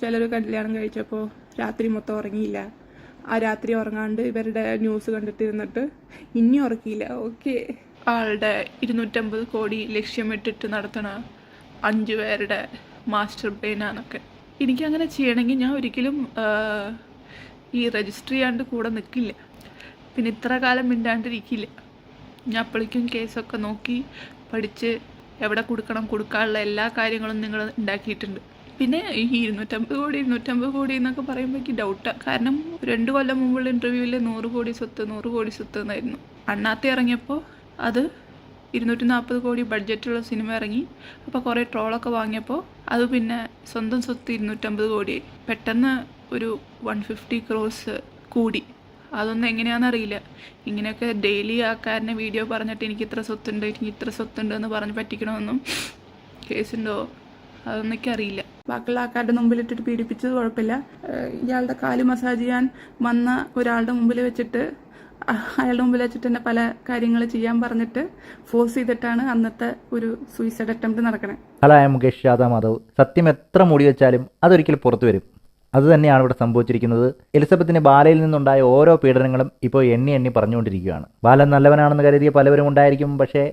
ചിലർ കല്യാണം കഴിച്ചപ്പോൾ രാത്രി മൊത്തം ഉറങ്ങിയില്ല. ആ രാത്രി ഉറങ്ങാണ്ട് ഇവരുടെ ന്യൂസ് കണ്ടിട്ടിരുന്നിട്ട് ഇനി ഉറക്കിയില്ല. ഓക്കെ. ആളുടെ ഇരുന്നൂറ്റമ്പത് കോടി ലക്ഷ്യമിട്ടിട്ട് നടത്തണ അഞ്ചു പേരുടെ മാസ്റ്റർ പ്ലാനാന്നൊക്കെ എനിക്കങ്ങനെ ചെയ്യണമെങ്കിൽ ഞാൻ ഒരിക്കലും ഈ രജിസ്റ്റർ ചെയ്യാണ്ട് കൂടെ നിൽക്കില്ല പിന്നെ ഇത്ര കാലം മിണ്ടാണ്ടിരിക്കില്ല. ഞാൻ അപ്പോഴേക്കും കേസൊക്കെ നോക്കി പഠിച്ച് എവിടെ കൊടുക്കണം കൊടുക്കാനുള്ള എല്ലാ കാര്യങ്ങളും നിങ്ങൾ ഉണ്ടാക്കിയിട്ടുണ്ട്. പിന്നെ ഈ ഇരുന്നൂറ്റമ്പത് കോടി ഇരുന്നൂറ്റമ്പത് കോടി എന്നൊക്കെ പറയുമ്പോൾ എനിക്ക് ഡൗട്ടാണ് കാരണം രണ്ട് കൊല്ലം മുമ്പുള്ള ഇന്റർവ്യൂവിൽ നൂറ് കോടി സ്വത്ത് നൂറ് കോടി സ്വത്ത് എന്നായിരുന്നു. അണ്ണാത്തി ഇറങ്ങിയപ്പോൾ അത് ഇരുന്നൂറ്റി നാൽപ്പത് കോടി ബഡ്ജറ്റുള്ള സിനിമ ഇറങ്ങി. അപ്പോൾ കുറേ ട്രോളൊക്കെ വാങ്ങിയപ്പോൾ അത് പിന്നെ സ്വന്തം സ്വത്ത് ഇരുന്നൂറ്റമ്പത് കോടിയായി. പെട്ടെന്ന് ഒരു വൺ ഫിഫ്റ്റി ക്രോസ് കൂടി. അതൊന്നും എങ്ങനെയാണെന്നറിയില്ല ഇങ്ങനെയൊക്കെ ഡെയിലി ആൾക്കാരനെ വീഡിയോ പറഞ്ഞിട്ട് എനിക്ക് ഇത്ര സ്വത്തുണ്ട് എനിക്ക് ഇത്ര സ്വത്തുണ്ട് എന്ന് പറഞ്ഞ് പറ്റിക്കണമെന്നും കേസുണ്ടോ അതൊന്നും എനിക്കറിയില്ല ബാക്കിയുള്ള ആൾക്കാരുടെ മുമ്പിലിട്ടിട്ട് പീഡിപ്പിച്ചത് കുഴപ്പമില്ല. ഇയാളുടെ കാൽ മസാജ് ചെയ്യാൻ വന്ന ഒരാളുടെ മുമ്പിൽ വെച്ചിട്ട് അയാളുടെ മുമ്പിൽ വെച്ചിട്ട് തന്നെ പല കാര്യങ്ങൾ ചെയ്യാൻ പറഞ്ഞിട്ട് ഫോഴ്സ് ചെയ്തിട്ടാണ് അന്നത്തെ ഒരു സൂയിസൈഡ് അറ്റംപ്റ്റ് നടക്കണേ. ഹലായ മുകേഷ് യാദവ് മാധവ് സത്യം എത്ര മൂടി വെച്ചാലും അതൊരിക്കൽ പുറത്തു വരും. അത് തന്നെയാണ് ഇവിടെ സംഭവിച്ചിരിക്കുന്നത്. എലിസബത്തിന് ബാലയിൽ നിന്നുണ്ടായ ഓരോ പീഡനങ്ങളും ഇപ്പോൾ എണ്ണി എണ്ണി പറഞ്ഞുകൊണ്ടിരിക്കുകയാണ്. ബാലൻ നല്ലവനാണെന്ന് കരുതിയ പലവരും ഉണ്ടായിരിക്കും പക്ഷേ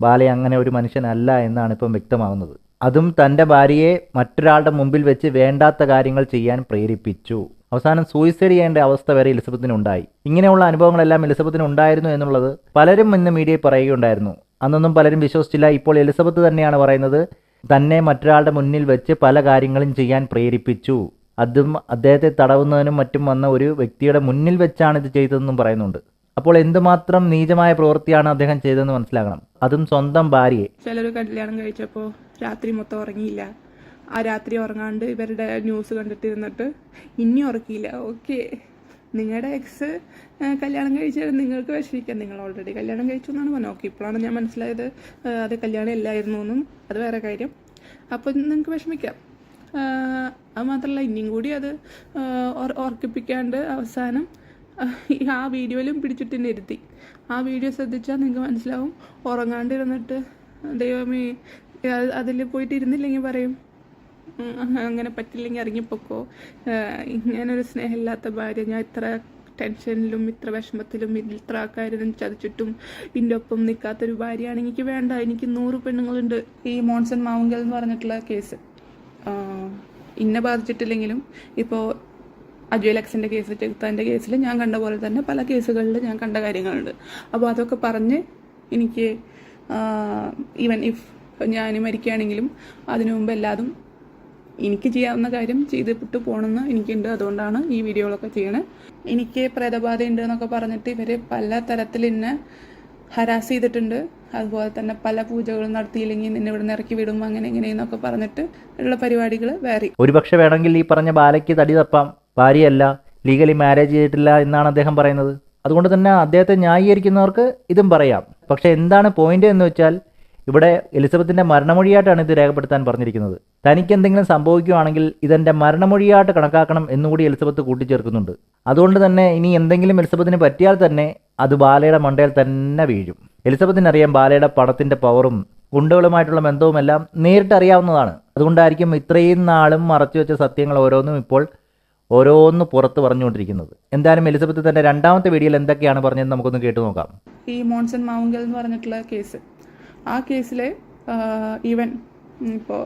ബാല അങ്ങനെ ഒരു മനുഷ്യനല്ല എന്നാണ് ഇപ്പം വ്യക്തമാകുന്നത് അതും തന്റെ ഭാര്യയെ മറ്റൊരാളുടെ മുമ്പിൽ വെച്ച് വേണ്ടാത്ത കാര്യങ്ങൾ ചെയ്യാൻ പ്രേരിപ്പിച്ചു. അവസാനം സൂയിസൈഡ് ചെയ്യേണ്ട അവസ്ഥ വരെ എലിസബത്തിനുണ്ടായി ഇങ്ങനെയുള്ള അനുഭവങ്ങളെല്ലാം എലിസബത്തിന് ഉണ്ടായിരുന്നു എന്നുള്ളത് പലരും ഇന്ന് മീഡിയയിൽ പറയുകയുണ്ടായിരുന്നു. അന്നൊന്നും പലരും വിശ്വസിച്ചില്ല. ഇപ്പോൾ എലിസബത്ത് തന്നെയാണ് പറയുന്നത് തന്നെ മറ്റൊരാളുടെ മുന്നിൽ വെച്ച് പല കാര്യങ്ങളും ചെയ്യാൻ പ്രേരിപ്പിച്ചു. അതും അദ്ദേഹത്തെ തടവുന്നതിനും മറ്റും വന്ന ഒരു വ്യക്തിയുടെ മുന്നിൽ വെച്ചാണ് ഇത് ചെയ്തതെന്നും പറയുന്നുണ്ട്. അപ്പോൾ എന്തുമാത്രം നീചമായ പ്രവൃത്തിയാണ് അദ്ദേഹം ചെയ്തതെന്ന് മനസ്സിലാക്കണം അതും സ്വന്തം ഭാര്യയെ. ചിലർ കല്യാണം കഴിച്ചപ്പോൾ രാത്രി മൊത്തം ഉറങ്ങിയില്ല. ആ രാത്രി ഉറങ്ങാണ്ട് ഇവരുടെ ന്യൂസ് കണ്ടിട്ടിരുന്നിട്ട് ഇനി ഉറക്കിയില്ല ഓക്കെ നിങ്ങളുടെ എക്സ് കല്യാണം കഴിച്ചാൽ നിങ്ങൾക്ക് വിഷമിക്കാം. നിങ്ങൾ ഓൾറെഡി കല്യാണം കഴിച്ചു എന്നാണ് പറഞ്ഞത്. ഓക്കെ ഇപ്പോഴാണ് ഞാൻ മനസ്സിലായത് അത് കല്യാണം ഇല്ലായിരുന്നു എന്നും. അത് വേറെ കാര്യം. അപ്പോൾ നിങ്ങൾക്ക് വിഷമിക്കാം. അത് മാത്രമല്ല ഇനിയും കൂടി അത് ഉറക്കിപ്പിക്കാണ്ട് അവസാനം ആ വീഡിയോയിലും പിടിച്ചിട്ട് തന്നെ ഇരുത്തി. ആ വീഡിയോ ശ്രദ്ധിച്ചാൽ നിങ്ങൾക്ക് മനസ്സിലാവും. ഉറങ്ങാണ്ടിരുന്നിട്ട് ദൈവമേ അതിൽ പോയിട്ട് ഇരുന്നില്ലെങ്കിൽ പറയും. അങ്ങനെ പറ്റില്ലെങ്കിൽ ഇറങ്ങിപ്പോക്കോ. ഇങ്ങനൊരു സ്നേഹമില്ലാത്ത ഭാര്യ. ഞാൻ ഇത്ര ടെൻഷനിലും ഇത്ര വിഷമത്തിലും ഇത്ര ആൾക്കാരും ചതിച്ചിട്ടും ഇതിന്റെ ഒപ്പം നിൽക്കാത്തൊരു ഭാര്യയാണ് എനിക്ക് വേണ്ട. എനിക്ക് നൂറ് പെണ്ണുങ്ങളുണ്ട്. ഈ മോൺസൺ മാവുങ്കൽ എന്ന് പറഞ്ഞിട്ടുള്ള കേസ്. ഇന്നെ ബാധിച്ചിട്ടില്ലെങ്കിലും ഇപ്പോൾ അജയ് ലക്സിന്റെ കേസ് ചെകുത്താന്റെ കേസിൽ ഞാൻ കണ്ട പോലെ തന്നെ പല കേസുകളിൽ ഞാൻ കണ്ട കാര്യങ്ങളുണ്ട്. അപ്പോൾ അതൊക്കെ പറഞ്ഞ് എനിക്ക് ഈവൻ ഇഫ് ഞാൻ മരിക്കുകയാണെങ്കിലും അതിനു മുമ്പ് എല്ലാതും എനിക്ക് ചെയ്യാവുന്ന കാര്യം ചെയ്തിട്ട് പോകണമെന്ന് എനിക്കുണ്ട്. അതുകൊണ്ടാണ് ഈ വീഡിയോകളൊക്കെ ചെയ്യണത് എനിക്ക് പ്രേതബാധ ഉണ്ട് എന്നൊക്കെ പറഞ്ഞിട്ട് ഇവർ പല തരത്തിൽ എന്നെ ഹരാസ് ചെയ്തിട്ടുണ്ട്. അതുപോലെ തന്നെ പല പൂജകളും നടത്തിയില്ലെങ്കിൽ നിന്നെ ഇവിടെ നിറക്കി വിടും അങ്ങനെ ഇങ്ങനെയെന്നൊക്കെ പറഞ്ഞിട്ട് ഉള്ള പരിപാടികൾ വേറെ. ഒരുപക്ഷെ വേണമെങ്കിൽ ഈ പറഞ്ഞ ബാലയ്ക്ക് തടി തപ്പാം. ഭാര്യയല്ല ലീഗലി മാരേജ് ചെയ്തിട്ടില്ല എന്നാണ് അദ്ദേഹം പറയുന്നത്. അതുകൊണ്ട് തന്നെ അദ്ദേഹത്തെ ന്യായീകരിക്കുന്നവർക്ക് ഇതും പറയാം. പക്ഷെ എന്താണ് പോയിന്റ് എന്ന് വെച്ചാൽ ഇവിടെ എലിസബത്തിന്റെ മരണമൊഴിയായിട്ടാണ് ഇത് രേഖപ്പെടുത്താൻ പറഞ്ഞിരിക്കുന്നത്. തനിക്ക് എന്തെങ്കിലും സംഭവിക്കുകയാണെങ്കിൽ ഇതെന്റെ മരണമൊഴിയായിട്ട് കണക്കാക്കണം എന്നുകൂടി എലിസബത്ത് കൂട്ടിച്ചേർക്കുന്നുണ്ട്. അതുകൊണ്ട് തന്നെ ഇനി എന്തെങ്കിലും എലിസബത്തിന് പറ്റിയാൽ തന്നെ അത് ബാലയുടെ മണ്ടയിൽ തന്നെ വീഴും. എലിസബത്തിനറിയാം ബാലയുടെ പണത്തിന്റെ പവറും ഗുണ്ടകളുമായിട്ടുള്ള ബന്ധവുമെല്ലാം നേരിട്ട് അറിയാവുന്നതാണ്. അതുകൊണ്ടായിരിക്കും ഇത്രയും നാളും മറച്ചു വെച്ച സത്യങ്ങൾ ഓരോന്നും ഇപ്പോൾ ഓരോന്ന് പുറത്ത് പറഞ്ഞുകൊണ്ടിരിക്കുന്നത്. എന്തായാലും എലിസബത്ത് തന്റെ രണ്ടാമത്തെ വീഡിയോയിൽ എന്തൊക്കെയാണ് പറഞ്ഞത് നമുക്കൊന്ന് കേട്ടു നോക്കാം. ഈ മോൺസൺ മാവുങ്കൽ എന്ന് പറഞ്ഞിട്ടുള്ള കേസ്. ആ കേസിൽ ഈവൻ ഇപ്പോൾ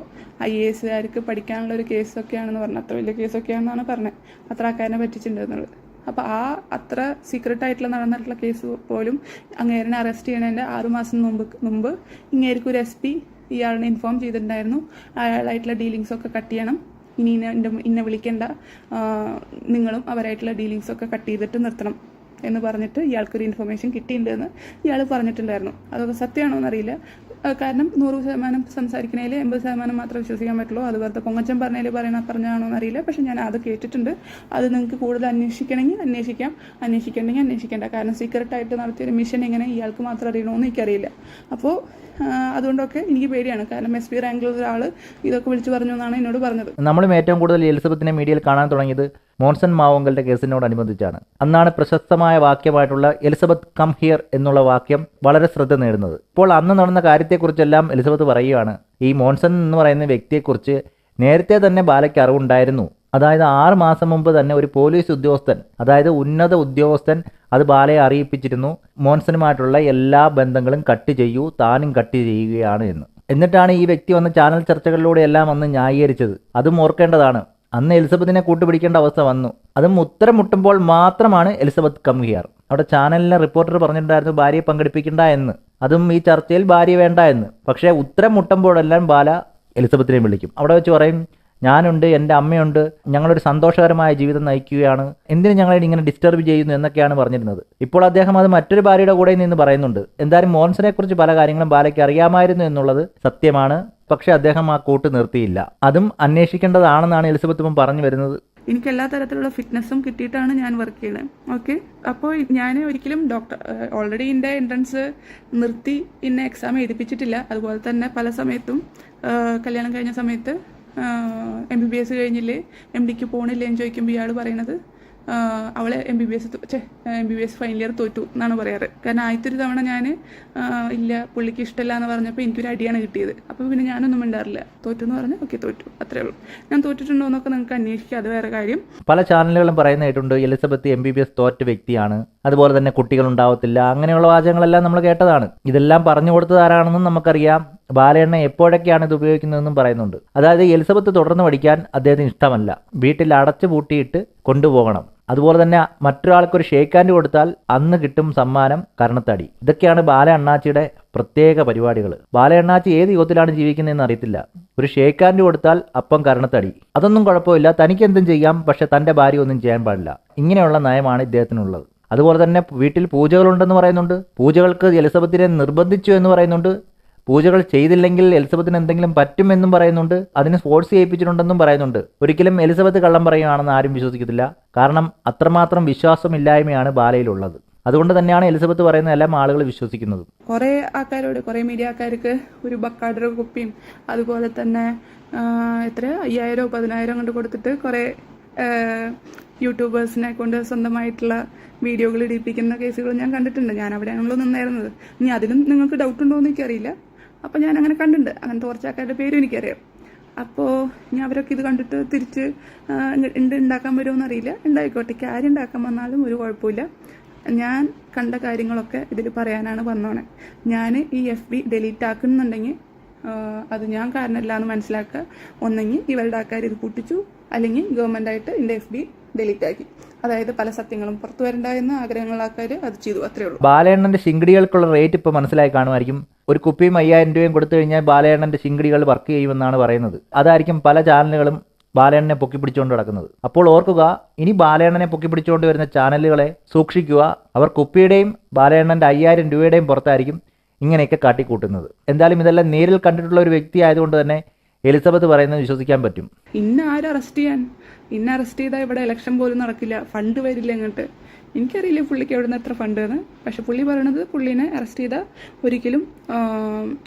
ഐ എ എസുകാർക്ക് പഠിക്കാനുള്ള ഒരു കേസൊക്കെയാണെന്ന് പറഞ്ഞു അത്ര വലിയ കേസൊക്കെയാണെന്നാണ് പറഞ്ഞത് അത്ര ആൾക്കാരനെ പറ്റിച്ചിട്ടുണ്ടെന്നുള്ളത്. അപ്പോൾ ആ അത്ര സീക്രട്ട് ആയിട്ടുള്ള നടന്നിട്ടുള്ള കേസ് പോലും അങ്ങേരനെ അറസ്റ്റ് ചെയ്യണതിന്റെ ആറുമാസം മുമ്പ് മുമ്പ് ഇങ്ങേർക്ക് ഒരു എസ് പി ഇയാളിനെ ഇൻഫോം ചെയ്തിട്ടുണ്ടായിരുന്നു. അയാളായിട്ടുള്ള ഡീലിങ്സ് ഒക്കെ കട്ട് ചെയ്യണം. ഇനി ഇന്ന ഇന്നെ വിളിക്കേണ്ട. നിങ്ങളും അവരായിട്ടുള്ള ഡീലിങ്സ് ഒക്കെ കട്ട് ചെയ്തിട്ട് നിർത്തണം. എന്ന് പറഞ്ഞിട്ട് ഇയാൾക്കൊരു ഇൻഫർമേഷൻ കിട്ടിയിട്ടുണ്ടെന്ന് ഇയാൾ പറഞ്ഞിട്ടുണ്ടായിരുന്നു. അതൊക്കെ സത്യമാണോ എന്നറിയില്ല. കാരണം നൂറ് ശതമാനം സംസാരിക്കണേൽ എൺപത് ശതമാനം മാത്രം വിശ്വസിക്കാൻ പറ്റുള്ളൂ. അത് വെറുതെ പൊങ്ങച്ചൻ പറഞ്ഞതിൽ പറയണ പറഞ്ഞാണോ എന്നറിയില്ല. പക്ഷെ ഞാൻ അത് കേട്ടിട്ടുണ്ട്. അത് നിങ്ങൾക്ക് കൂടുതൽ അന്വേഷിക്കണമെങ്കിൽ അന്വേഷിക്കാം. അന്വേഷിക്കണമെങ്കിൽ അന്വേഷിക്കേണ്ട. കാരണം സീക്രട്ട് ആയിട്ട് നടത്തിയൊരു മിഷൻ എങ്ങനെ ഇയാൾക്ക് മാത്രം അറിയണമെന്ന് എനിക്കറിയില്ല. അപ്പോൾ അതുകൊണ്ടൊക്കെ എനിക്ക് പേടിയാണ്. കാരണം എസ് പി റാങ്കിലുള്ള ഒരാൾ ഇതൊക്കെ വിളിച്ചു പറഞ്ഞു എന്നാണ് എന്നോട് പറഞ്ഞത്. നമ്മളും ഏറ്റവും കൂടുതൽ എലിസബത്തിനെ മീഡിയയിൽ കാണാൻ തുടങ്ങിയത് മോൺസൺ മാവങ്കലിന്റെ കേസിനോടനുബന്ധിച്ചാണ് അന്നാണ് പ്രശസ്തമായ വാക്യമായിട്ടുള്ള എലിസബത്ത് കം ഹിയർ എന്നുള്ള വാക്യം വളരെ ശ്രദ്ധ നേടുന്നത്. ഇപ്പോൾ അന്ന് നടന്ന കാര്യത്തെക്കുറിച്ചെല്ലാം എലിസബത്ത് പറയുകയാണ്. ഈ മോൺസൺ എന്ന് പറയുന്ന വ്യക്തിയെക്കുറിച്ച് നേരത്തെ തന്നെ ബാലയ്ക്ക് അറിവുണ്ടായിരുന്നു. അതായത് ആറ് മാസം മുമ്പ് തന്നെ ഒരു പോലീസ് ഉദ്യോഗസ്ഥൻ അതായത് ഉന്നത ഉദ്യോഗസ്ഥൻ അത് ബാലയെ അറിയിപ്പിച്ചിരുന്നു. മോൺസനുമായിട്ടുള്ള എല്ലാ ബന്ധങ്ങളും കട്ട് ചെയ്യൂ താനും കട്ട് ചെയ്യുകയാണ് എന്ന്. എന്നിട്ടാണ് ഈ വ്യക്തി വന്ന ചാനൽ ചർച്ചകളിലൂടെ എല്ലാം വന്ന് ന്യായീകരിച്ചത്. അതും ഓർക്കേണ്ടതാണ്. അന്ന് എലിസബത്തിനെ കൂട്ടുപിടിക്കേണ്ട അവസ്ഥ വന്നു. അതും ഉത്തരം മുട്ടുമ്പോൾ മാത്രമാണ് എലിസബത്ത് കം ഹിയർ. അവിടെ ചാനലിലെ റിപ്പോർട്ടർ പറഞ്ഞിട്ടുണ്ടായിരുന്നു ഭാര്യയെ പങ്കെടുപ്പിക്കണ്ട എന്ന്. അതും ഈ ചർച്ചയിൽ ഭാര്യ വേണ്ട എന്ന്. പക്ഷേ ഉത്തരം മുട്ടുമ്പോഴെല്ലാം ബാല എലിസബത്തിനെ വിളിക്കും. അവിടെ വെച്ച് പറയും ഞാനുണ്ട് എന്റെ അമ്മയുണ്ട് ഞങ്ങളൊരു സന്തോഷകരമായ ജീവിതം നയിക്കുകയാണ് എന്തിനു ഞങ്ങളെ ഇങ്ങനെ ഡിസ്റ്റർബ് ചെയ്യുന്നു എന്നൊക്കെയാണ് പറഞ്ഞിരുന്നത്. ഇപ്പോൾ അദ്ദേഹം അത് മറ്റൊരു ഭാര്യയുടെ കൂടെ നിന്ന് പറയുന്നുണ്ട്. എന്തായാലും മോൻസനെ കുറിച്ച് പല കാര്യങ്ങളും ബാലയ്ക്ക് അറിയാമായിരുന്നു എന്നുള്ളത് സത്യമാണ്. പക്ഷേ അദ്ദേഹം ആ കൂട്ട് നിർത്തിയില്ല. അതും അന്വേഷിക്കേണ്ടതാണെന്നാണ് എലിസബത്ത് ഇപ്പം പറഞ്ഞു വരുന്നത്. എനിക്ക് എല്ലാ തരത്തിലുള്ള ഫിറ്റ്നസ്സും കിട്ടിയിട്ടാണ് ഞാൻ വർക്ക് ചെയ്യണത് ഓക്കെ അപ്പോൾ ഞാൻ ഒരിക്കലും ഡോക്ടർ ഓൾറെഡി എന്റെ എൻട്രൻസ് നിർത്തി ഇന്ന എക്സാം എഴുതിപ്പിച്ചിട്ടില്ല. അതുപോലെ തന്നെ പല സമയത്തും കല്യാണം കഴിഞ്ഞ സമയത്ത് എം ബി ബി എസ് കഴിഞ്ഞില്ലേ? എം ഡിക്ക് പോകണില്ലേ എന്ന് ചോദിക്കുമ്പോൾ ഇയാൾ പറയണത് അവളെ M B B S M B B S final year തോറ്റു എന്നാണ് പറയാറ്. കാരണം ആദ്യത്തെ ഒരു തവണ ഞാൻ ഇല്ല പുള്ളിക്ക് ഇഷ്ടമല്ല എന്ന് പറഞ്ഞപ്പോൾ എനിക്കൊരു അടിയാണ് കിട്ടിയത്. അപ്പോൾ പിന്നെ ഞാനൊന്നും മിണ്ടാറില്ല. തോറ്റു എന്ന് പറഞ്ഞാൽ ഓക്കെ തോറ്റു. അത്രേ ഉള്ളൂ. ഞാൻ തോറ്റിട്ടുണ്ടോ എന്നൊക്കെ നിങ്ങൾക്ക് അന്വേഷിക്കുക അത് വേറെ കാര്യം. പല ചാനലുകളും പറയുന്ന കേട്ടുണ്ട് Elizabeth M B B S തോറ്റ വ്യക്തിയാണ്. അതുപോലെ തന്നെ കുട്ടികൾ ഉണ്ടാവത്തില്ല. അങ്ങനെയുള്ള വാചകങ്ങളെല്ലാം നമ്മൾ കേട്ടതാണ്. ഇതെല്ലാം പറഞ്ഞു കൊടുത്തത് ആരാണെന്നും നമുക്കറിയാം. ബാലയെണ്ണ എപ്പോഴൊക്കെയാണ് ഇത് ഉപയോഗിക്കുന്നതെന്നും പറയുന്നുണ്ട്. അതായത് എലിസബത്ത് തുടർന്ന് പഠിക്കാൻ അദ്ദേഹത്തിന് ഇഷ്ടമല്ല. വീട്ടിൽ അടച്ചു പൂട്ടിയിട്ട് കൊണ്ടുപോകണം. അതുപോലെ തന്നെ മറ്റൊരാൾക്കൊരു ഷേക്ക് ഹാൻഡ് കൊടുത്താൽ അന്ന് കിട്ടും സമ്മാനം കരണത്തടി ഇതൊക്കെയാണ് ബാല അണ്ണാച്ചിയുടെ പ്രത്യേക പരിപാടികൾ ബാല അണ്ണാച്ചി ഏത് യുഗത്തിലാണ് ജീവിക്കുന്നതെന്ന് അറിയത്തില്ല. ഒരു ഷേക്ക് ഹാൻഡ് കൊടുത്താൽ അപ്പം കരണത്തടി അതൊന്നും കുഴപ്പമില്ല. തനിക്ക് എന്തും ചെയ്യാം. പക്ഷെ തന്റെ ഭാര്യ ഒന്നും ചെയ്യാൻ പാടില്ല. ഇങ്ങനെയുള്ള നയമാണ് ഇദ്ദേഹത്തിനുള്ളത്. അതുപോലെ തന്നെ വീട്ടിൽ പൂജകളുണ്ടെന്ന് പറയുന്നുണ്ട്. പൂജകൾക്ക് എലിസബത്തിനെ നിർബന്ധിച്ചു എന്ന് പറയുന്നുണ്ട്. പൂജകൾ ചെയ്തില്ലെങ്കിൽ എലിസബത്തിന് എന്തെങ്കിലും പറ്റുമെന്നും പറയുന്നുണ്ട്. അതിന് സ്പോർട്സ് ചെയ്യിപ്പിച്ചിട്ടുണ്ടെന്നും പറയുന്നുണ്ട്. ഒരിക്കലും എലിസബത്ത് കള്ളം പറയുകയാണെന്ന് ആരും വിശ്വസിക്കത്തില്ല. കാരണം അത്രമാത്രം വിശ്വാസമില്ലായ്മയാണ് ബാലയിലുള്ളത്. അതുകൊണ്ട് തന്നെയാണ് എലിസബത്ത് പറയുന്ന എല്ലാം ആളുകൾ വിശ്വസിക്കുന്നത്. കുറെ ആൾക്കാരോട് കുറെ മീഡിയക്കാർക്ക് ഒരു ബക്കാഡ്ര കുപ്പിയും അതുപോലെ തന്നെ എത്ര? അയ്യായിരോ പതിനായിരം കൊണ്ട് കൊടുത്തിട്ട് കുറെ യൂട്യൂബേഴ്സിനെ കൊണ്ട് സ്വന്തമായിട്ടുള്ള വീഡിയോകൾ ഇടിപ്പിക്കുന്ന കേസുകൾ ഞാൻ കണ്ടിട്ടുണ്ട്. ഞാൻ അവിടെയാണല്ലോ നിന്നായിരുന്നത്. ഇനി അതിലും നിങ്ങൾക്ക് ഡൗട്ട് ഉണ്ടോ എന്ന് എനിക്കറിയില്ല. അപ്പോൾ ഞാൻ അങ്ങനെ കണ്ടിട്ടുണ്ട്. അങ്ങനത്തെ കുറച്ച് ആൾക്കാരുടെ പേരും എനിക്കറിയാം. അപ്പോൾ ഞാൻ അവരൊക്കെ ഇത് കണ്ടിട്ട് തിരിച്ച് ഉണ്ട് ഉണ്ടാക്കാൻ വരുമോ അറിയില്ല. ഉണ്ടായിക്കോട്ടെ കാര്യം ഉണ്ടാക്കാൻ വന്നാലും ഒരു കുഴപ്പമില്ല. ഞാൻ കണ്ട കാര്യങ്ങളൊക്കെ ഇതിൽ പറയാനാണ് വന്നോണെ. ഞാൻ ഈ എഫ് ബി ഡിലീറ്റ് ആക്കുന്നുണ്ടെങ്കിൽ അത് ഞാൻ കാരണമല്ല എന്ന് മനസ്സിലാക്കുക ഒന്നെങ്കിൽ ഇവരുടെ ആൾക്കാർ ഇത് കൂട്ടിച്ചു. അല്ലെങ്കിൽ ഗവൺമെന്റ് ആയിട്ട് എന്റെ എഫ് ബി ഡിലീറ്റ് ആക്കി. അതായത് പല സത്യങ്ങളും പുറത്തു വരണ്ട എന്ന് ആൾക്കാർ അത് ചെയ്തു. അത്രേ ഉള്ളൂ. ബാലയണ്ണന്റെ ശിങ്കിടികൾക്കുള്ള റേറ്റ് ഇപ്പോൾ മനസ്സിലായി കാണുമായിരിക്കും. ഒരു കുപ്പിയും അയ്യായിരം രൂപയും കൊടുത്തു കഴിഞ്ഞാൽ ബാലയണ്ണന്റെ ശിങ്കിടികൾ വർക്ക് ചെയ്യുമെന്നാണ് പറയുന്നത്. അതായിരിക്കും പല ചാനലുകളും ബാലയണ്ണനെ പൊക്കിപ്പിടിച്ചുകൊണ്ട് നടക്കുന്നത്. അപ്പോൾ ഓർക്കുക ഇനി ബാലയണ്ണനെ പൊക്കിപ്പിടിച്ചുകൊണ്ട് വരുന്ന ചാനലുകളെ സൂക്ഷിക്കുക. അവർ കുപ്പിയുടെയും ബാലയണ്ണന്റെ അയ്യായിരം രൂപയുടെയും പുറത്തായിരിക്കും ഇങ്ങനെയൊക്കെ കാട്ടിക്കൂട്ടുന്നത്. എന്തായാലും ഇതെല്ലാം നേരിൽ കണ്ടിട്ടുള്ള ഒരു വ്യക്തി ആയതുകൊണ്ട് തന്നെ എലിസബത്ത് പറയുന്നത് വിശ്വസിക്കാൻ പറ്റും. ഇന്ന ആരും അറസ്റ്റ് ചെയ്യാൻ? ഇന്ന അറസ്റ്റ് ചെയ്താൽ ഇവിടെ ഇലക്ഷൻ പോലും നടക്കില്ല. ഫണ്ട് വരില്ല ഇങ്ങോട്ട്. എനിക്കറിയില്ല പുള്ളിക്ക് എവിടെ നിന്ന് എത്ര ഫണ്ട് എന്ന് പക്ഷെ പുള്ളി പറയണത് പുള്ളീനെ അറസ്റ്റ് ചെയ്താൽ ഒരിക്കലും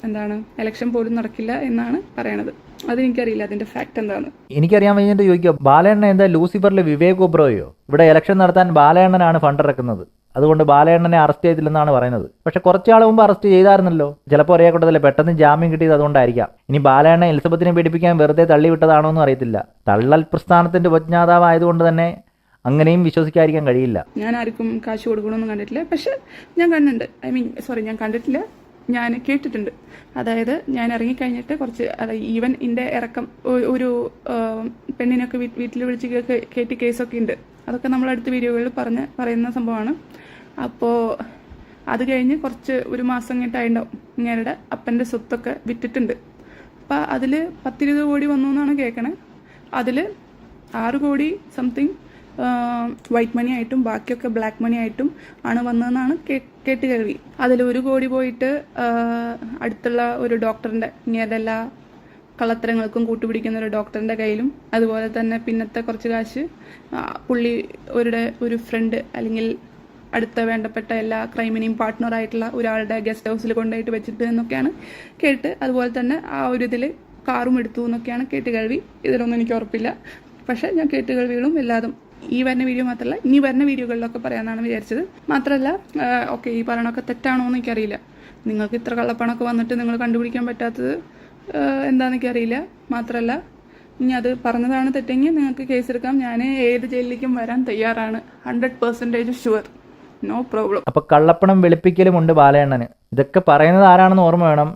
എന്താണ് ഇലക്ഷൻ പോലും നടക്കില്ല എന്നാണ് പറയണത്. അതെനിക്കറിയില്ല അതിന്റെ ഫാക്ട് എന്താണ് എനിക്കറിയാൻ കഴിഞ്ഞിട്ട് ചോദിക്കുക ബാലേണ്ണ എന്താ ലൂസിഫറിലെ വിവേക് ഒബ്രോയോ ഇവിടെ ഇലക്ഷൻ നടത്താൻ ബാലയണ്ണനാണ് ഫണ്ട് ഇറക്കുന്നത്. അതുകൊണ്ട് ബാലയണ്ണനെ അറസ്റ്റ് ചെയ്തില്ലെന്നാണ് പറയുന്നത്. പക്ഷെ കുറച്ചാൾ മുമ്പ് അറസ്റ്റ് ചെയ്തായിരുന്നല്ലോ. ചിലപ്പോൾ ഒരേ കൂട്ടത്തിൽ പെട്ടെന്ന് ജാമ്യം കിട്ടിയത് അതുകൊണ്ടായിരിക്കാം. ഇനി ബാലയണ്ണ എലിസബത്തിനെ പീഡിപ്പിക്കാൻ വെറുതെ തള്ളിവിട്ടതാണോ എന്ന് അറിയത്തില്ല. തള്ളൽ പ്രസ്ഥാനത്തിന്റെ ഉപജ്ഞാതാവായതുകൊണ്ട് തന്നെ അങ്ങനെയും വിശ്വസിക്കാതിരിക്കാൻ കഴിയില്ല. ഞാൻ ആർക്കും കാശ് കൊടുക്കണമെന്ന് കണ്ടിട്ടില്ല. പക്ഷെ ഞാൻ കണ്ടിട്ടുണ്ട്. ഐ മീൻ സോറി ഞാൻ കണ്ടിട്ടില്ല. ഞാൻ കേട്ടിട്ടുണ്ട്. അതായത് ഞാൻ ഇറങ്ങിക്കഴിഞ്ഞിട്ട് കുറച്ച് അതായത് ഈവൻ എന്റെ ഇറക്കം ഒരു പെണ്ണിനൊക്കെ വീട്ടിൽ വിളിച്ച് കേട്ടി കേസൊക്കെ ഉണ്ട്. അതൊക്കെ നമ്മളടുത്ത വീഡിയോകളിൽ പറഞ്ഞ് പറയുന്ന സംഭവമാണ്. അപ്പോൾ അത് കഴിഞ്ഞ് കുറച്ച് ഒരു മാസം കഴിഞ്ഞിട്ടായിട്ടുണ്ടാവും. ഇങ്ങേരുടെ അപ്പന്റെ സ്വത്തൊക്കെ വിറ്റിട്ടുണ്ട്. അപ്പം അതിൽ പത്തിരുപത് കോടി വന്നു എന്നാണ് കേൾക്കണേ അതിൽ ആറ് കോടി സംതിങ് വൈറ്റ് മണി ആയിട്ടും ബാക്കിയൊക്കെ ബ്ലാക്ക് മണി ആയിട്ടും ആണ് വന്നതെന്നാണ് കേട്ട് കേൾവി. അതിൽ ഒരു കോടി പോയിട്ട് അടുത്തുള്ള ഒരു ഡോക്ടറിന്റെ ഇങ്ങനെ എല്ലാ കള്ളത്തരങ്ങൾക്കും കൂട്ടുപിടിക്കുന്ന ഒരു ഡോക്ടറിന്റെ കയ്യിലും അതുപോലെ തന്നെ പിന്നത്തെ കുറച്ച് കാശ് പുള്ളി ഒരു ഫ്രണ്ട് അല്ലെങ്കിൽ അടുത്ത വേണ്ടപ്പെട്ട എല്ലാ ക്രൈമിനെയും പാർട്ട്ണറായിട്ടുള്ള ഒരാളുടെ ഗസ്റ്റ് ഹൗസിൽ കൊണ്ടുപോയിട്ട് വെച്ചിട്ട് എന്നൊക്കെയാണ് കേട്ട് അതുപോലെ തന്നെ ആ ഒരു ഇതിൽ കാറും എടുത്തു എന്നൊക്കെയാണ് കേട്ട് കേൾവി ഇതിലൊന്നും എനിക്ക് ഉറപ്പില്ല. പക്ഷേ ഞാൻ കേട്ട് കേൾവികളും എല്ലാതും ഈ വരുന്ന വീഡിയോ മാത്രമല്ല ഇനി വരുന്ന വീഡിയോകളിലൊക്കെ പറയാമെന്നാണ് വിചാരിച്ചത്. മാത്രമല്ല ഓക്കെ ഈ പറയണമൊക്കെ തെറ്റാണോ എന്ന് എനിക്കറിയില്ല. നിങ്ങൾക്ക് ഇത്ര കള്ളപ്പണമൊക്കെ വന്നിട്ട് നിങ്ങൾ കണ്ടുപിടിക്കാൻ പറ്റാത്തത് എന്താണെന്നൊക്കെ അറിയില്ല മാത്രമല്ല ഇനി അത് പറഞ്ഞതാണ് തെറ്റെങ്കിൽ നിങ്ങൾക്ക് കേസെടുക്കാം. ഞാൻ ഏത് ജയിലിലേക്കും വരാൻ തയ്യാറാണ്. Hundred percentage sure no problem അപ്പൊ കള്ളപ്പണം വെളുപ്പിക്കലും ഉണ്ട് ബാലയണ്ണന്. ഇതൊക്കെ പറയുന്നത് ആരാണെന്ന് ഓർമ്മ വേണം.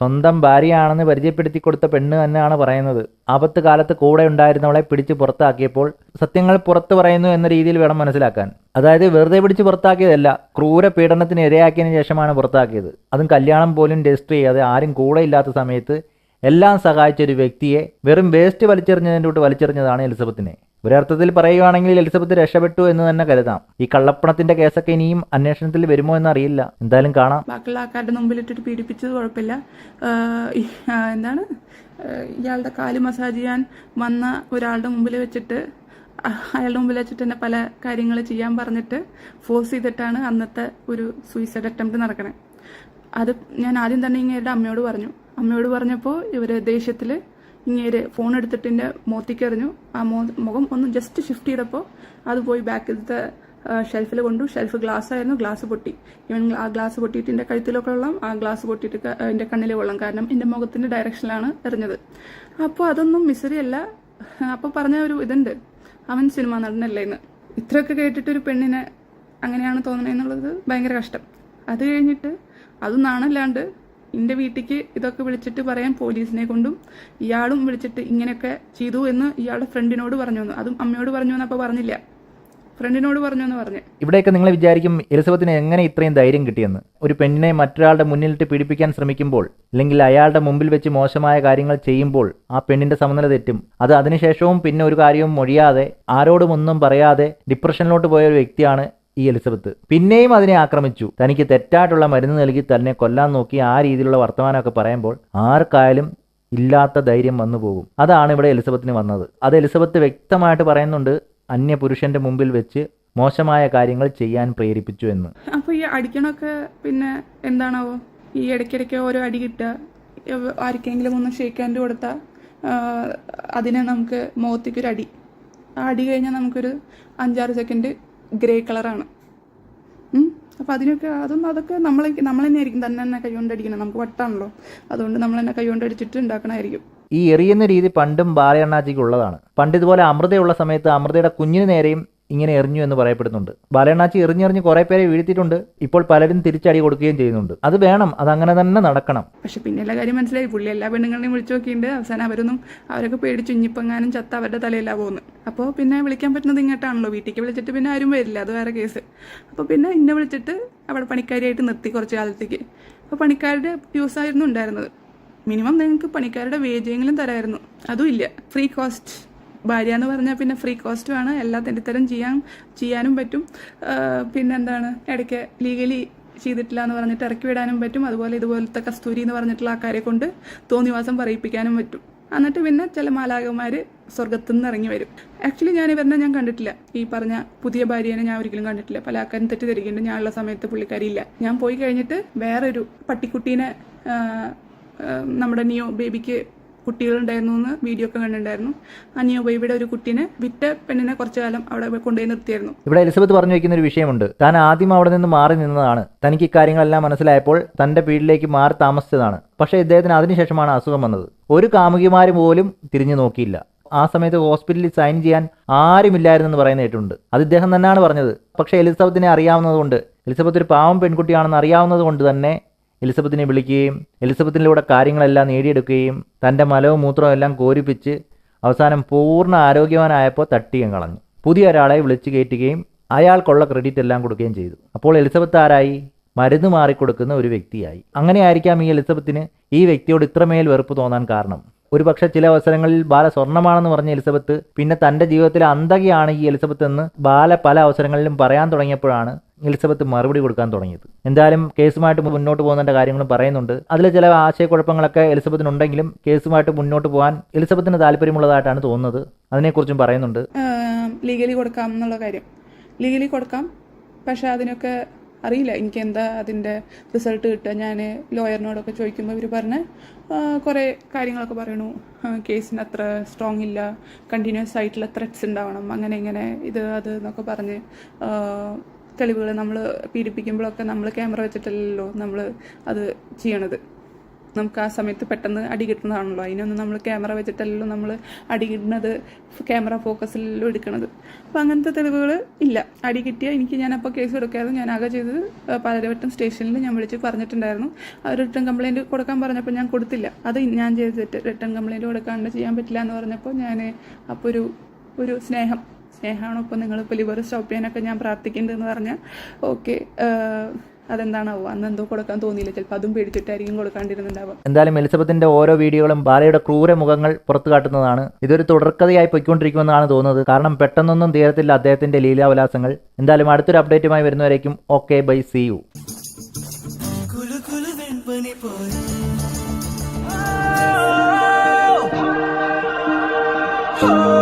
സ്വന്തം ഭാര്യയാണെന്ന് പരിചയപ്പെടുത്തി കൊടുത്ത പെണ്ണ് തന്നെയാണ് പറയുന്നത്. ആപത്ത് കാലത്ത് കൂടെ ഉണ്ടായിരുന്നവളെ പിടിച്ച് പുറത്താക്കിയപ്പോൾ സത്യങ്ങൾ പുറത്തു പറയുന്നു എന്ന രീതിയിൽ വേണം മനസ്സിലാക്കാൻ. അതായത് വെറുതെ പിടിച്ച് പുറത്താക്കിയതല്ല ക്രൂര പീഡനത്തിന് ഇരയാക്കിയതിനു ശേഷമാണ് പുറത്താക്കിയത്. അതും കല്യാണം പോലും രജിസ്റ്റർ ചെയ്യാതെ ആരും കൂടെ ഇല്ലാത്ത സമയത്ത് എല്ലാം സഹായിച്ച ഒരു വ്യക്തിയെ വെറും വേസ്റ്റ് വലിച്ചെറിഞ്ഞതിന്റെ കൂട്ട് വലിച്ചെറിഞ്ഞതാണ് എലിസബത്തിനെ. ഒരർത്ഥത്തിൽ പറയുകയാണെങ്കിൽ എലിസബത്ത് രക്ഷപ്പെട്ടു എന്ന് തന്നെ കരുതാം. ഈ കള്ളപ്പണത്തിന്റെ കേസൊക്കെ ഇനിയും അന്വേഷണത്തിൽ വരുമോ എന്ന് അറിയില്ല എന്തായാലും കാണാം. ബാക്കിയുള്ള ആൾക്കാരുടെ മുമ്പിലിട്ടിട്ട് പീഡിപ്പിച്ചത് കുഴപ്പമില്ല. എന്താണ്? ഇയാളുടെ കാൽ മസാജ് ചെയ്യാൻ വന്ന ഒരാളുടെ മുമ്പിൽ വെച്ചിട്ട് അയാളുടെ മുമ്പിൽ വെച്ചിട്ട് തന്നെ പല കാര്യങ്ങൾ ചെയ്യാൻ പറഞ്ഞിട്ട് ഫോഴ്സ് ചെയ്തിട്ടാണ് അന്നത്തെ ഒരു സൂയിസൈഡ് അറ്റംപ്റ്റ് നടക്കണേ. അത് ഞാൻ ആദ്യം തന്നെ ഇങ്ങേരുടെ അമ്മയോട് പറഞ്ഞു. അമ്മയോട് പറഞ്ഞപ്പോൾ ഇവർ ദേഷ്യത്തിൽ ഇങ്ങേര് ഫോൺ എടുത്തിട്ട് എന്റെ മോത്തിക്ക് എറിഞ്ഞു ആ മോ മുഖം ഒന്ന് ജസ്റ്റ് ഷിഫ്റ്റ് ചെയ്തപ്പോൾ അത് പോയി ബാക്കിലത്തെ ഷെൽഫിൽ കൊണ്ടു. ഷെൽഫ് ഗ്ലാസ് ആയിരുന്നു. ഗ്ലാസ് പൊട്ടി. ഇവൻ ആ ഗ്ലാസ് പൊട്ടിയിട്ട് എന്റെ കഴുത്തിലൊക്കെ വെള്ളം ആ ഗ്ലാസ് പൊട്ടിയിട്ട് എന്റെ കണ്ണിൽ വെള്ളം. കാരണം എന്റെ മുഖത്തിന്റെ ഡയറക്ഷനിലാണ് എറിഞ്ഞത്. അപ്പോൾ അതൊന്നും മിസറി അല്ല. അപ്പോൾ പറഞ്ഞ ഒരു ഇതുണ്ട്. അവൻ സിനിമ നടനല്ലേ എന്ന്. ഇത്രയൊക്കെ കേട്ടിട്ട് ഒരു പെണ്ണിനെ അങ്ങനെയാണ് തോന്നണെന്നുള്ളത് ഭയങ്കര കഷ്ടം. അത് കഴിഞ്ഞിട്ട് അത് നാണല്ലാണ്ട് എന്റെ വീട്ടിലേക്ക് ഇതൊക്കെ വിളിച്ചിട്ട് പറയാൻ പോലീസിനെ കൊണ്ടും ഇയാളും വിളിച്ചിട്ട് ഇങ്ങനെയൊക്കെ ചെയ്തു എന്ന് ഇയാളുടെ ഫ്രണ്ടിനോട് പറഞ്ഞു എന്ന് അതും അമ്മയോട് പറഞ്ഞു എന്നപ്പോൾ പറഞ്ഞില്ല. ഫ്രണ്ടിനോട് പറഞ്ഞു എന്ന് പറഞ്ഞു. ഇവിടെയൊക്കെ നിങ്ങൾ വിചാരിക്കും എലിസബത്തിന് എങ്ങനെ ഇത്രയും ധൈര്യം കിട്ടിയെന്ന്. ഒരു പെണ്ണിനെ മറ്റൊരാളുടെ മുന്നിലിട്ട് പീഡിപ്പിക്കാൻ ശ്രമിക്കുമ്പോൾ അല്ലെങ്കിൽ അയാളുടെ മുമ്പിൽ വെച്ച് മോശമായ കാര്യങ്ങൾ ചെയ്യുമ്പോൾ ആ പെണ്ണിന്റെ സമനില തെറ്റും. അത് അതിനുശേഷവും പിന്നെ ഒരു കാര്യവും മൊഴിയാതെ ആരോടും ഒന്നും പറയാതെ ഡിപ്രഷനിലോട്ട് പോയ ഒരു വ്യക്തിയാണ് ഈ എലിസബത്ത്. പിന്നെയും അതിനെ ആക്രമിച്ചു. തനിക്ക് തെറ്റായിട്ടുള്ള മരുന്ന് നൽകി തന്നെ കൊല്ലാൻ നോക്കി ആ രീതിയിലുള്ള വർത്തമാനമൊക്കെ പറയുമ്പോൾ ആർക്കായാലും ഇല്ലാത്ത ധൈര്യം വന്നു പോകും. അതാണ് ഇവിടെ എലിസബത്തിന് വന്നത്. അത് എലിസബത്ത് വ്യക്തമായിട്ട് പറയുന്നുണ്ട് അന്യ പുരുഷന്റെ മുമ്പിൽ വെച്ച് മോശമായ കാര്യങ്ങൾ ചെയ്യാൻ പ്രേരിപ്പിച്ചു എന്ന്. അപ്പൊ ഈ അടിക്കണൊക്കെ പിന്നെ എന്താണാവോ? ഈ ഇടയ്ക്കിടയ്ക്ക് ഓരോ അടി കിട്ടുക ആർക്കെങ്കിലും ഒന്ന് ഷേക്ക് കൊടുത്ത അതിനെ നമുക്ക് മുഖത്തേക്ക് ഒരു അടി. ആ അടി കഴിഞ്ഞാൽ നമുക്കൊരു അഞ്ചാറ് സെക്കൻഡ് ഗ്രേ കളറാണ്. അപ്പോൾ അതിനൊക്കെ അതൊന്നും അതൊക്കെ നമ്മൾ നമ്മൾ തന്നെ ആയിരിക്കും തന്നെ തന്നെ കൈകൊണ്ട് അടിക്കണം നമുക്ക് വട്ടാണല്ലോ. അതുകൊണ്ട് നമ്മൾ തന്നെ കൈകൊണ്ട് അടിച്ചിട്ട് ഉണ്ടാക്കണമായിരിക്കും ഈ എറിയുന്ന രീതി പണ്ടും ബാലയണ്ണാജിക്ക് ഉള്ളതാണ് പണ്ട് ഇതുപോലെ അമൃതയുള്ള സമയത്ത് അമൃതയുടെ കുഞ്ഞിന് നേരെയും ഇങ്ങനെ എറിഞ്ഞു എന്ന് പറയപ്പെടുന്നുണ്ട്. ബാലയണ്ണാച്ചി എറിഞ്ഞെറിഞ്ഞ് കുറെ പേരെ വീഴ്ത്തിയിട്ടുണ്ട്. ഇപ്പോൾ പലരും തിരിച്ചടി കൊടുക്കുകയും ചെയ്യുന്നുണ്ട്. അത് വേണം. അത് അങ്ങനെ തന്നെ നടക്കണം. പക്ഷെ പിന്നെ എല്ലാ കാര്യം മനസ്സിലായി. പുള്ളി എല്ലാ പെണ്ണുങ്ങളെയും വിളിച്ചു നോക്കിയിട്ടുണ്ട്. അവസാനം അവരൊന്നും അവരൊക്കെ പേടിച്ചു ഇഞ്ഞിപ്പങ്ങാനും ചത്ത അവരുടെ തലയിലാ പോകുന്നത്. അപ്പോൾ പിന്നെ വിളിക്കാൻ പറ്റുന്നത് ഇങ്ങോട്ടാണല്ലോ. വീട്ടിലേക്ക് വിളിച്ചിട്ട് പിന്നെ ആരും വരില്ല. അത് വേറെ കേസ്. അപ്പോൾ പിന്നെ എന്നെ വിളിച്ചിട്ട് അവിടെ പണിക്കാരിയായിട്ട് നിർത്തി കുറച്ച് കാലത്തേക്ക്. അപ്പോൾ പണിക്കാരുടെ ആയിരുന്നു ഉണ്ടായിരുന്നത്. മിനിമം നിങ്ങൾക്ക് പണിക്കാരുടെ വേജെങ്കിലും തരായിരുന്നു. അതും ഇല്ല. ഫ്രീ കോസ്റ്റ് ഭാര്യ എന്ന് പറഞ്ഞാൽ പിന്നെ ഫ്രീ കോസ്റ്റുമാണ് എല്ലാ തെണ്ടിത്തരം ചെയ്യാൻ ചെയ്യാനും പറ്റും. പിന്നെന്താണ്? ഇടയ്ക്ക് ലീഗലി ചെയ്തിട്ടില്ല എന്ന് പറഞ്ഞിട്ട് ഇറക്കി വിടാനും പറ്റും. അതുപോലെ ഇതുപോലത്തെ കസ്തൂരി എന്ന് പറഞ്ഞിട്ടുള്ള ആൾക്കാരെ കൊണ്ട് തോന്നിവാസം പറയിപ്പിക്കാനും പറ്റും. എന്നിട്ട് പിന്നെ ചില മാലാകന്മാർ സ്വർഗത്തു നിന്ന് ഇറങ്ങി വരും. ആക്ച്വലി ഞാൻ ഇവരെന്നെ ഞാൻ കണ്ടിട്ടില്ല. ഈ പറഞ്ഞ പുതിയ ഭാര്യനെ ഞാൻ ഒരിക്കലും കണ്ടിട്ടില്ല. പല ആൾക്കാരും തെറ്റിദ്ധരിക്കുന്നുണ്ട്. ഞാനുള്ള സമയത്ത് പുള്ളിക്കാരിയില്ല ഞാൻ പോയി കഴിഞ്ഞിട്ട് വേറൊരു പട്ടിക്കുട്ടീനെ നമ്മുടെ നിയോ ബേബിക്ക് കുട്ടികളുണ്ടായിരുന്നു എന്ന് വീഡിയോ ഒക്കെ കണ്ടിട്ടുണ്ടായിരുന്നു. അനിയോ ബൈബിയുടെ ഒരു കുട്ടീനെ വിറ്റ പെണ്ണിനെ കുറച്ചു കാലം അവിടെ കൊണ്ടുപോയി നിർത്തിയായിരുന്നു. ഇവിടെ എലിസബത്ത് പറഞ്ഞു വെക്കുന്ന ഒരു വിഷയമുണ്ട്. താൻ ആദ്യം അവിടെ നിന്ന് മാറി നിന്നതാണ്. തനിക്ക് ഇക്കാര്യങ്ങളെല്ലാം മനസ്സിലായപ്പോൾ തന്റെ വീട്ടിലേക്ക് മാറി താമസിച്ചതാണ്. പക്ഷേ ഇദ്ദേഹത്തിന് അതിനുശേഷമാണ് അസുഖം വന്നത്. ഒരു കാമുകിമാര് പോലും തിരിഞ്ഞു നോക്കിയില്ല. ആ സമയത്ത് ഹോസ്പിറ്റലിൽ സൈൻ ചെയ്യാൻ ആരുമില്ലായിരുന്നെന്ന് പറയുന്ന കേട്ടിട്ടുണ്ട് അത് ഇദ്ദേഹം തന്നെയാണ് പറഞ്ഞത്. പക്ഷേ എലിസബത്തിനെ അറിയാവുന്നതുകൊണ്ട് എലിസബത്ത് ഒരു പാവം പെൺകുട്ടിയാണെന്ന് അറിയാവുന്നത് കൊണ്ട് തന്നെ എലിസബത്തിനെ വിളിക്കുകയും എലിസബത്തിലൂടെ കാര്യങ്ങളെല്ലാം നേടിയെടുക്കുകയും തന്റെ മലവും മൂത്രവും എല്ലാം കോരിപ്പിച്ച് അവസാനം പൂർണ ആരോഗ്യവാനായപ്പോൾ തട്ടിയും കളഞ്ഞു. പുതിയ ഒരാളെ വിളിച്ചു കയറ്റുകയും അയാൾക്കുള്ള ക്രെഡിറ്റ് എല്ലാം കൊടുക്കുകയും ചെയ്തു. അപ്പോൾ എലിസബത്ത് ആരായി? മരുന്ന് മാറിക്കൊടുക്കുന്ന ഒരു വ്യക്തിയായി. അങ്ങനെയായിരിക്കാം ഈ എലിസബത്തിന് ഈ വ്യക്തിയോട് ഇത്രമേൽ വെറുപ്പ് തോന്നാൻ കാരണം. ഒരുപക്ഷെ ചില അവസരങ്ങളിൽ ബാല സ്വർണമാണെന്ന് പറഞ്ഞ എലിസബത്ത് പിന്നെ തന്റെ ജീവിതത്തിലെ അന്തകയാണ് ഈ എലിസബത്ത് എന്ന് ബാല പല അവസരങ്ങളിലും പറയാൻ തുടങ്ങിയപ്പോഴാണ് എലിസബത്ത് മറുപടി കൊടുക്കാൻ തുടങ്ങിയത്. എന്തായാലും കേസുമായിട്ട് മുന്നോട്ട് പോകുന്നതിന്റെ കാര്യങ്ങളും പറയുന്നുണ്ട്. അതിൽ ചില ആശയക്കുഴപ്പങ്ങളൊക്കെ എലിസബത്തിനുണ്ടെങ്കിലും കേസുമായിട്ട് മുന്നോട്ട് പോകാൻ എലിസബത്തിന് താല്പര്യമുള്ളതായിട്ടാണ് തോന്നുന്നത്. അതിനെക്കുറിച്ചും പറയുന്നുണ്ട്. ലീഗലി കൊടുക്കാം എന്നുള്ള കാര്യം. ലീഗലി കൊടുക്കാം. പക്ഷെ അതിനൊക്കെ അറിയില്ല. എനിക്ക് എന്താ അതിന്റെ റിസൾട്ട് കിട്ടുക? ഞാൻ ലോയറിനോടൊക്കെ ചോദിക്കുമ്പോൾ ഇവർ പറഞ്ഞ് കുറേ കാര്യങ്ങളൊക്കെ പറയണു. കേസിന് അത്ര സ്ട്രോങ് ഇല്ല. കണ്ടിന്യൂസ് ആയിട്ടുള്ള ത്രെറ്റ്സ് ഉണ്ടാവണം. അങ്ങനെ ഇങ്ങനെ ഇത് അത് എന്നൊക്കെ പറഞ്ഞ് തെളിവുകൾ നമ്മൾ പീഡിപ്പിക്കുമ്പോഴൊക്കെ നമ്മൾ ക്യാമറ വെച്ചിട്ടല്ലല്ലോ നമ്മൾ അത് ചെയ്യണത്. നമുക്ക് ആ സമയത്ത് പെട്ടെന്ന് അടി കിട്ടുന്നതാണല്ലോ. അതിനൊന്നും നമ്മൾ ക്യാമറ വെച്ചിട്ടല്ലല്ലോ നമ്മൾ അടി കിട്ടുന്നത് ക്യാമറ ഫോക്കസിലല്ലോ എടുക്കണത്. അപ്പോൾ അങ്ങനത്തെ തെളിവുകൾ ഇല്ല. അടി കിട്ടിയാൽ എനിക്ക് ഞാൻ അപ്പോൾ കേസ് എടുക്കാതെ ഞാൻ ആകെ ചെയ്തത് പാലരവട്ടം സ്റ്റേഷനിൽ ഞാൻ വിളിച്ച് പറഞ്ഞിട്ടുണ്ടായിരുന്നു. അവർ റിട്ടേൺ കംപ്ലയിന്റ് കൊടുക്കാൻ പറഞ്ഞപ്പോൾ ഞാൻ കൊടുത്തില്ല. അത് ഞാൻ ചെയ്തിട്ട് റിട്ടേൺ കംപ്ലയിന്റ് കൊടുക്കാണ്ട് ചെയ്യാൻ പറ്റില്ല എന്ന് പറഞ്ഞപ്പോൾ ഞാൻ അപ്പോൾ ഒരു ഒരു സ്നേഹം സ്നേഹമാണോ നിങ്ങൾ ഇപ്പോൾ ലിവർ സ്റ്റോപ്പ് ചെയ്യാനൊക്കെ ഞാൻ പ്രാർത്ഥിക്കേണ്ടതെന്ന് പറഞ്ഞാൽ ഓക്കെ അതെന്താണാവോ? അന്ന് എന്തോ കൊടുക്കാൻ തോന്നിയില്ല. ചിലപ്പോൾ അതും പേടിച്ചിട്ടായിരിക്കും കൊടുക്കാണ്ടിരുന്നുണ്ടാവും. എന്തായാലും എലിസബത്തിന്റെ ഓരോ വീഡിയോകളും ബാലയുടെ ക്രൂര മുഖങ്ങൾ പുറത്തു കാട്ടുന്നതാണ്. ഇതൊരു തുടർക്കഥയായി പൊയ്ക്കൊണ്ടിരിക്കുമെന്നാണ് തോന്നുന്നത്. കാരണം പെട്ടെന്നൊന്നും തീരത്തില്ല അദ്ദേഹത്തിന്റെ ലീലാവിലാസങ്ങൾ. എന്തായാലും അടുത്തൊരു അപ്ഡേറ്റുമായി വരുന്നവരേക്കും okay bye see you. Oh